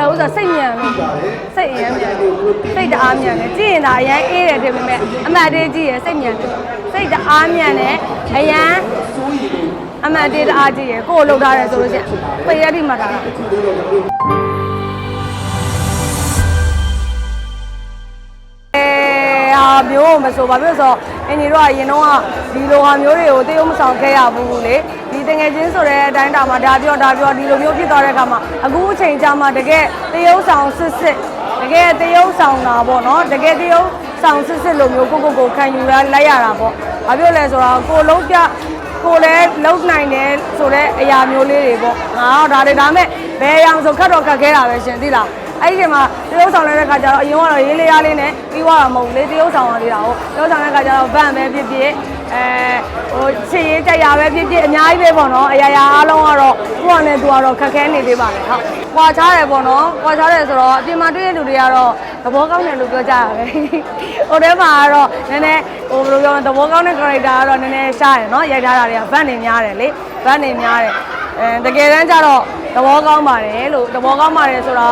လို့ဥစ္စာစိတ်မြန်လို့စိတ်အရင်မြန်တယ်စိတ်တအားမြန်တယ်ကြည့်ရင်ဒါအရင်အေးတယ်တင်ပေမဲ့အမှတ်တေးကြည့်ရင်စိတ်မြန်တယ်စိတ်တအားမြန်တယ်အရင်အမှတ်တေးတအားကြည့်ရင်ကိုယ်လှုပ်ထားတယ်ဆိုလို့ရှိရင်ပေရတိမှတ်ထားတာအဲဟာမျိုးမဆိုဘာဖြစ်လို့ဆိုတော့ အင်းဒီတော့ကရင်တော့ကဒီလိုဟာမျိုးတွေကိုတေးုံမဆောင်ခဲ့ရဘူးလေဒီတငယ်ချင်းဆိုတဲ့အတိုင်းတာမှာဒါပြောဒါပြောဒီလိုမျိုးဖြစ်သွားတဲ့အခါမှာအခုအချိန်ကြာမှာတကယ်တေးုံဆောင်စစ်စစ်တကယ်တေးုံဆောင်တာပေါ့နော်တကယ်တေးုံဆောင်စစ်စစ်လိုမျိုးကိုကိုကိုခံယူရလိုက်ရတာပေါ့ဘာဖြစ်လို့လဲဆိုတော့ကိုလုံးပြကိုလည်းလုံနိုင်တယ်ဆိုတဲ့အရာမျိုးလေးတွေပေါ့ငါတော့ဒါတွေဒါမဲ့ဘယ်အောင်ဆိုခတ်တော့ခတ်ခဲတာပဲရှင်သိလား အဲ့ဒီချိန်မှာတရုပ်ဆောင်လိုက်တဲ့ခါကျတော့အရင်ကတော့ရေးလေးရားလေးနဲ့ပြီးသွားတာမဟုတ်ဘူးလေတရုပ်ဆောင်ရသေးတာဟုတ်တရုပ်ဆောင်တဲ့ခါကျတော့ဗန့်ပဲဖြစ်ဖြစ်အဲဟိုချစ်ရေးကြရပဲဖြစ်ဖြစ်အများကြီးပဲပေါ့နော်အရာရာအားလုံးကတော့ကိုယ့်အနေနဲ့သူကတော့ခက်ခဲနေသေးပါလေဟုတ်ကွာချားတယ်ပေါ့နော်ကွာချားတယ်ဆိုတော့အပြင်မှာတွေ့တဲ့လူတွေကတော့သဘောကောင်းတယ်လို့ပြောကြရပဲဟိုထဲမှာကတော့နည်းနည်းဟိုဘယ်လိုပြောမလဲသဘောကောင်းတဲ့ character ကတော့နည်းနည်းရှားတယ်နော်ရိုက်ထားတာတွေကဗန့်နေများတယ်လေဗန့်နေများတယ် အဲတကယ်တမ်းကျတော့သဘောကောင်းပါတယ်လို့သဘောကောင်းပါတယ်ဆိုတာ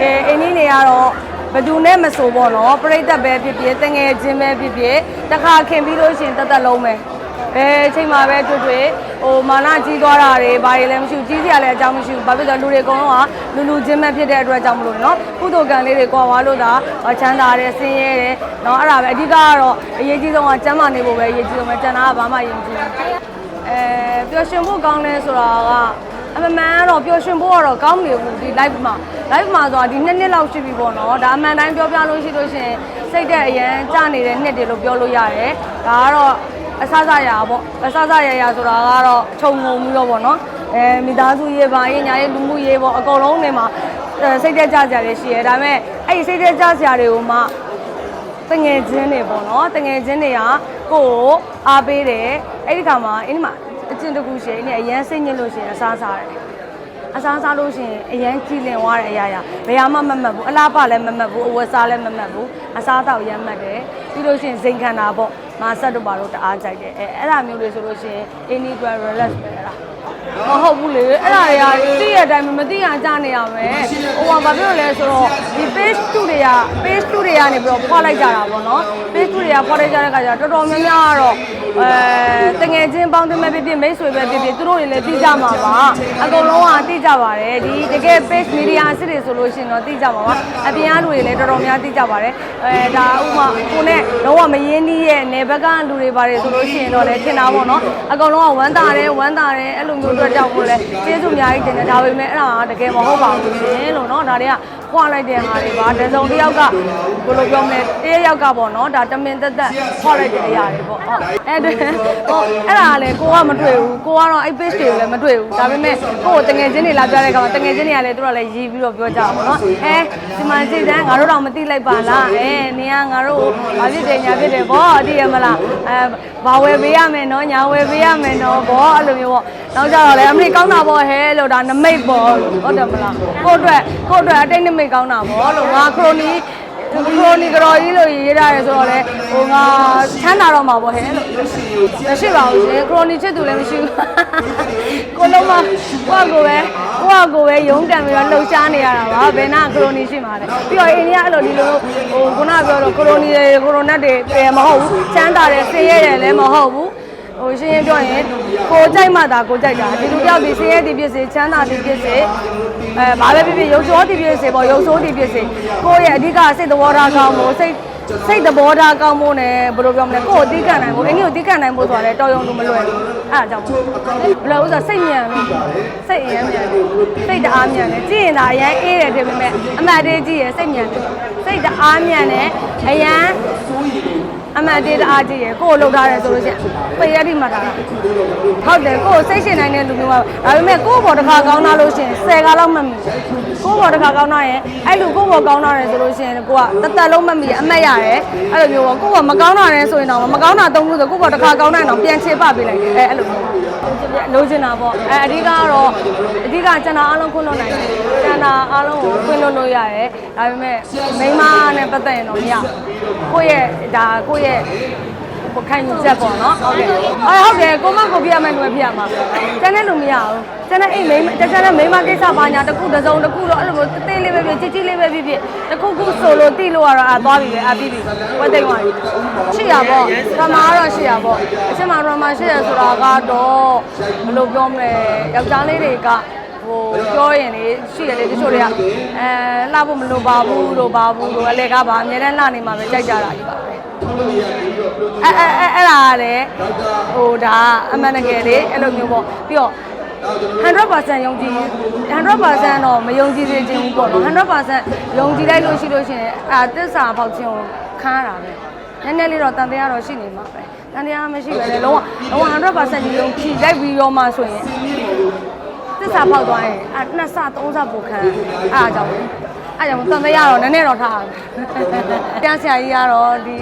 အဲအင်းကြီးနေကတော့ဘယ်သူနဲ့မဆိုပေါ့နော်ပြိသက်ပဲဖြစ်ဖြစ်တငယ်ချင်းပဲဖြစ်ဖြစ်တခါခင်ပြီးလို့ရှိရင်တသက်လုံးပဲအဲအချိန်မှာပဲတွေ့တွေ့ဟိုမာနကြီးသွားတာတွေဘာတွေလည်းမရှိဘူးကြီးစရာလည်းအကြောင်းမရှိဘူးဘာဖြစ်လို့လဲလူတွေအကုန်လုံးကလူလူချင်းပဲဖြစ်တဲ့အတွက်ကြောင့်မလို့နော်ကုသိုလ်ကံလေးတွေကွာသွားလို့သာချမ်းသာတယ်ဆင်းရဲတယ်နော်အဲ့ဒါပဲအဓိကကတော့အရေးကြီးဆုံးကကျမ်းမာနေဖို့ပဲအရေးကြီးဆုံးပဲကျန်တာကဘာမှအရေးမကြီးဘူး အဲပျော်ရွှင်ဖို့ကောင်းလဲဆိုတာကအမှန်မှန်ကတော့ပျော်ရွှင်ဖို့ကတော့ကောင်းနေဘူးဒီ live မှာ live မှာဆိုတာဒီနှစ်နှစ်လောက်ရှိပြီပေါ့နော်ဒါအမှန်တိုင်းပြောပြလို့ရှိလို့ရှရင်စိတ်တဲ့အရန်ကြနေတဲ့နှစ်တွေလို့ပြောလို့ရတယ်ဒါကတော့အဆအဆရာပေါ့အဆအဆရာရာဆိုတာကတော့ခြုံငုံပြီးတော့ပေါ့နော်အဲမိသားစုရေးပါရေးညာရေးလူမှုရေးပေါ့အကုန်လုံးနေမှာအဲစိတ်သက်ကြစရာတွေရှိရဲဒါပေမဲ့အဲ့ဒီစိတ်သက်ကြစရာတွေကိုမှ တငယ်ချင်းတွေပေါ့နော်တငယ်ချင်းတွေကကိုယ့်ကိုအားပေးတယ်အဲ့ဒီခါမှာအင်းဒီမှာအချင်းတစ်ခုရှိရင်အရန်စိတ်ညစ်လို့ရှိရင်အစားစားတယ်အစားစားလို့ရှိရင်အရန်ကြည်လင်သွားတယ်အရာရာဘယ်ဟာမှမမှတ်ဘူးအလားပါလည်းမမှတ်ဘူးအဝတ်စားလည်းမမှတ်ဘူးအစားတော့ရမ်းမှတ်တယ်ပြီးလို့ရှိရင်ဇိမ်ခံတာပေါ့ငါဆက်တော့ပါတော့တအားကြိုက်တယ်အဲအဲ့ဒါမျိုးတွေဆိုလို့ရှိရင် any brand relax ပဲအဲ့ဒါ မဟုတ်ဘူးလေအဲ့ဒါတွေကသိရတဲ့အတိုင်းမသိရကြနေရမယ်ဟိုကဘာဖြစ်လို့လဲဆိုတော့ဒီ page 2တွေက page 2တွေကနေပြီးတော့ဖွာလိုက်ကြတာပေါ့နော် page 2တွေကဖွာလိုက်ကြတဲ့ခါကျတော့တော်တော်များများကတော့ အဲတငယ်ချင်းပေါင်းတင်မဲ့ဖြစ်ဖြစ်မိတ်ဆွေပဲဖြစ်ဖြစ်သူတို့တွေလည်းသိကြမှာပါအကုန်လုံးကသိကြပါတယ်ဒီတကယ် page media အစ်စ်တွေဆိုလို့ရှိရင်တော့သိကြမှာပါအပြင်ကလူတွေလည်းတော်တော်များသိကြပါတယ်အဲဒါဥမာကိုနဲ့တော့မရင်းနှီးရဲ့နေဘက်ကလူတွေပါတယ်ဆိုလို့ရှိရင်တော့လည်းထင်တာပေါ့နော်အကုန်လုံးကဝမ်းသာတယ်ဝမ်းသာတယ်အဲ့လိုမျိုးအတွက်ကြောင့်မို့လဲကျေးဇူးအများကြီးတင်တယ်ဒါပေမဲ့အဲ့ဒါကတကယ်မဟုတ်ပါဘူးရှင်လို့နော်ဒါတွေက ခွာလိုက်တဲ့ဟာတွေပါတစုံတစ်ယောက်ကဘယ်လိုပြောမလဲတရက်ယောက်ကပေါ့နော်ဒါတမင်သက်သက်ခွာလိုက်တဲ့အရာတွေပေါ့ဟုတ်အဲ့ဒါဟိုအဲ့ဒါကလည်းကိုကမတွေ့ဘူးကိုကတော့အဲ့ page တွေကိုလည်းမတွေ့ဘူးဒါပေမဲ့ကိုကိုတငယ်ချင်းတွေလာပြတဲ့ခါမှာတငယ်ချင်းတွေကလည်းသူတို့လည်းရည်ပြီးတော့ပြောကြတာပေါ့နော်အဲဒီမှာကြည်စမ်းငါတို့တော့မသိလိုက်ပါလားအဲနင်ကငါတို့ဘာဖြစ်တယ်ညာဖြစ်တယ်ဗောအသိရမလားအဲ ဘာဝယ်ပေးရမယ်နော်ညာဝယ်ပေးရမယ်နော်ဗောအဲ့လိုမျိုးပေါ့နောက်ကြတော့လည်းအမလီကောင်းတာဗောဟဲလို့ဒါနမိတ်ဗောလို့ဟုတ်တယ်မလားကိုအတွက်ကိုအတွက်အတိတ်နမိတ်ကောင်းတာဗောလို့ငါခရိုနီ ခရိုနီကတော်ကြီးလို့ရေးရတယ်ဆိုတော့လေဟိုငါချမ်းသာတော့မှာဗောဟဲလို့မရှိပါဘူးရှင်ခရိုနီချစ်သူလည်းမရှိဘူးကိုလုံးမကိုကကိုပဲကိုကကိုပဲရုန်းကန်ပြီးတော့လှုပ်ရှားနေရတာပါဘယ်နာခရိုနီရှိမှာလဲပြီးတော့အိန္ဒိယအဲ့လိုဒီလိုဟိုခုနပြောတော့ခရိုနီတွေခရိုနတ်တွေတယ်မဟုတ်ဘူးချမ်းသာတယ်ဆေးရတယ်လည်းမဟုတ်ဘူး ဟိုရှင်းရင်ပြောရင်ကိုကြိုက်မှသာကိုကြိုက်တာဒီလူတယောက်ဒီဆေးရသည်ဖြစ်စေချမ်းသာသည်ဖြစ်စေအဲဘာပဲဖြစ်ဖြစ်ရုပ်စိုးသည်ဖြစ်စေပေါ့ရုပ်စိုးသည်ဖြစ်စေကိုယ့်ရဲ့အဓိကစိတ်သဘောထားကောင်းဖို့စိတ်စိတ်သဘောထားကောင်းဖို့ ਨੇ ဘယ်လိုပြောမလဲကိုယ့်ကိုတီးကန်နိုင်ဖို့အင်းကြီးကိုတီးကန်နိုင်ဖို့ဆိုတာလည်းတော်ရုံလို့မလွယ်ဘူးအဲ့ဒါကြောင့်ဘယ်လိုဥစ္စာစိတ်မြန်လို့စိတ်အရင်မြန်တယ်စိတ်တအားမြန်တယ်ကြည့်ရင်ဒါအရင်အေးတယ်တင်ပေမဲ့အမှတ်တည်းကြည့်ရင်စိတ်မြန်တယ်စိတ်တအားမြန်တယ်အရင် အမှန်တေးတအားကြည့်ရကိုယ်လှုပ်ထားတယ်ဆိုလို့ရှိရင်ပေရတိမှတ်ထားတာဟုတ်တယ်ကိုယ်စိတ်ရှင်နိုင်တဲ့လူမျိုးပါဒါပေမဲ့ကိုယ့်ဘော်တစ်ခါကောင်းတာလို့ရှိရင်10ခါလောက်မှတ်မိကိုယ့်ဘော်တစ်ခါကောင်းတာရင်အဲ့လူကိုယ့်ဘော်ကောင်းတာတယ်ဆိုလို့ရှိရင်ကိုကတသက်လုံးမှတ်မိအမှတ်ရတယ်အဲ့လိုမျိုးပေါ့ကိုယ့်ဘော်မကောင်းတာတယ်ဆိုရင်တော့မကောင်းတာသုံးခုဆိုကိုယ့်ဘော်တစ်ခါကောင်းနိုင်တော့ပြန်ချေပပေးလိုက်တယ်အဲ့လိုမျိုး လိုချင်တာပေါ့အဲအဓိကကတော့အဓိကကျန်တာအားလုံးခွင့်လွှတ်နိုင်တယ်ကျန်တာအားလုံးကိုခွင့်လွှတ်လို့ရတယ်ဒါပေမဲ့မိန်းမနဲ့ပတ်သက်ရင်တော့မရကိုယ့်ရဲ့ဒါကိုယ့်ရဲ့ ခံယူချက်ပေါ့နော်ဟုတ်ကဲ့အဲဟုတ်တယ်ကိုမကိုပြရမယ်ຫນွယ်ပြရမှာကျန်တဲ့လူမရဘူးကျန်တဲ့အိမ်မိန်းတခြားတဲ့မိန်းမကိစ္စပါညာတစ်ခုတစ်စုံတစ်ခုတော့အဲ့လိုမျိုးတေးသေးလေးပဲဖြစ်ကြီးကြီးလေးပဲဖြစ်ဖြစ်တစ်ခုခုဆိုလို့တိလို့ကတော့အာသွားပြီပဲအာပြီးပြီဝတ်သိမ်းသွားပြီရှိရပေါ့ဓမ္မကတော့ရှိရပေါ့အချင်းမှာဓမ္မရှိရဆိုတာကတော့ဘယ်လိုပြောမလဲယောက်ျားလေးတွေကဟိုပြောရင်လေရှိရလေတချို့တွေကအဲလှဖို့မလိုပါဘူးလို့ပါဘူးလို့အလေကပါအများတန်းလှနေမှာပဲကြိုက်ကြတာကြီးပါ ပဲအဲအဲအဲအဲ့ဒါကလည်းဟိုဒါအမှန်တကယ်လေအဲ့လိုမျိုးပေါ့ပြီးတော့100%ယုံကြည်100%တော့မယုံကြည်စေချင်ဘူးပေါ့နော်100%ယုံကြည်လိုက်လို့ရှိလို့ရှိရင်အာတစ္ဆာပေါက်ခြင်းကိုခမ်းရတာပဲနည်းနည်းလေးတော့တန်တရားတော့ရှိနေမှာပဲတန်တရားမရှိပဲလေလုံးဝလုံးဝ100%ယုံကြည်လိုက်ပြီးရောမှဆိုရင်တစ္ဆာပေါက်သွားရင်အာနှစ်ဆသုံးဆပိုခံအားအကြောင်း အဲ့ကြောင့်တန်တရားတော့နည်းနည်းတော့ထားရမယ်တရားဆရာကြီးကတော့ဒီ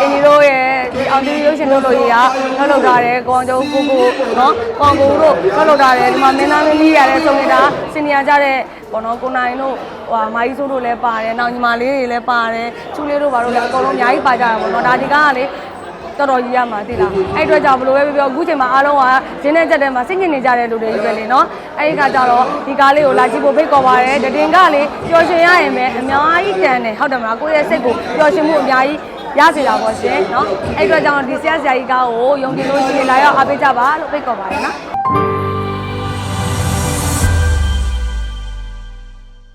အင်ဂျီတို့ရဲ့ဒီအောင်တီရုပ်ရှင်တို့တို့ကြီးကထုတ်လုပ်ထားတယ်ကောင်းကျုံကိုကိုနော်ကောင်းကိုတို့ထုတ်လုပ်ထားတယ်ဒီမှာမင်းသားမင်းကြီးရတဲ့စုံနေတာစင်နီယာကြတဲ့ဘောနော်ကိုနိုင်တို့ဟိုမာကြီးဆိုးတို့လည်းပါတယ်နောက်ညီမလေးတွေလည်းပါတယ်ချူလေးတို့ဘာလို့လဲအကုန်လုံးအများကြီးပါကြတာပေါ့နော်ဒါဒီကကလေ တော်တော်ကြီးရမှာသိလားအဲ့အတွက်ကြောင့်ဘလို့ပဲပြောအခုချိန်မှာအားလုံးကရင်းနဲ့ကြက်တဲ့မှာစိတ်ညစ်နေကြတဲ့လူတွေကြီးပဲလေနော်အဲ့ဒီခါကျတော့ဒီကားလေးကိုလာကြည့်ဖို့ဖိတ်ခေါ်ပါတယ်တတင်ကလေပျော်ရွှင်ရရင်ပဲအများကြီးတန်တယ်ဟုတ်တယ်မလားကိုယ့်ရဲ့စိတ်ကိုပျော်ရွှင်မှုအများကြီးရစေတာပေါ့ရှင်နော်အဲ့အတွက်ကြောင့်ဒီဆရာဆရာကြီးကားကိုယုံကြည်လို့ရှိရင်လာရောက်အားပေးကြပါလို့ဖိတ်ခေါ်ပါတယ်နော်